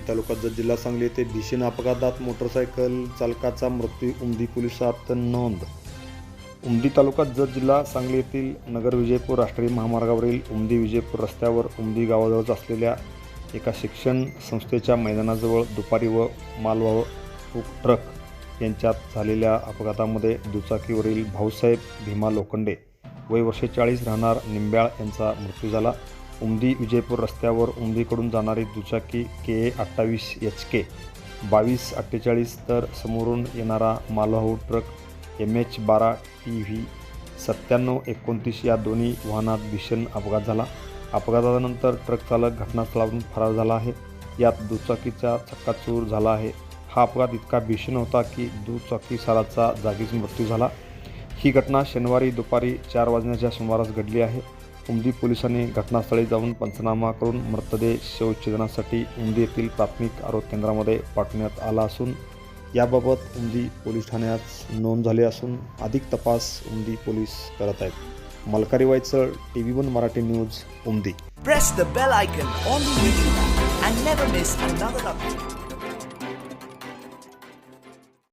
उमदी तालुका जत जिल्हा सांगली येथे भीषण अपघातात मोटरसायकल चालकाचा मृत्यू उमदी पोलिसात नोंद. उमदी तालुका जत जिल्हा सांगली येथील नगर विजयपूर राष्ट्रीय महामार्गावरील उमदी विजयपूर रस्त्यावर उमदी गावाजवळच असलेल्या एका शिक्षण संस्थेच्या मैदानाजवळ दुपारी व मालवाहू ट्रक यांच्यात झालेल्या अपघातामध्ये दुचाकीवरील भाऊसाहेब भीमा लोखंडे वय वर्षे चाळीस राहणार निंब्याळ यांचा मृत्यू झाला. उमदी विजयपूर रस्त्यावर उमदीकडून जाणारी दुचाकी के ए अठ्ठावीस एच के. बावीस अठ्ठेचाळीस तर समोरून येणारा मालवाहू ट्रक एम एच बारा टी व्ही सत्त्याण्णव एकोणतीस या दोन्ही वाहनात भीषण अपघात झाला. अपघातानंतर ट्रक चालक घटनास्थळावरून फरार झाला आहे. यात दुचाकीचा चक्काचूर झाला आहे. हा अपघात इतका भीषण होता की दुचाकी साराचा जागीच मृत्यू झाला. ही घटना शनिवारी दुपारी चार वाजण्याच्या सुमारास घडली आहे. उमदी पोलिसांनी घटनास्थळी जाऊन पंचनामा करून मृतदेह शवच्छेदनासाठी उमदी येथील प्राथमिक आरोग्य केंद्रामध्ये पाठवण्यात आला असून याबाबत उमदी पोलीस ठाण्यात नोंद झाली असून अधिक तपास उमदी पोलीस करत आहेत. Malkari Waychal T V one Marathi news Umadi.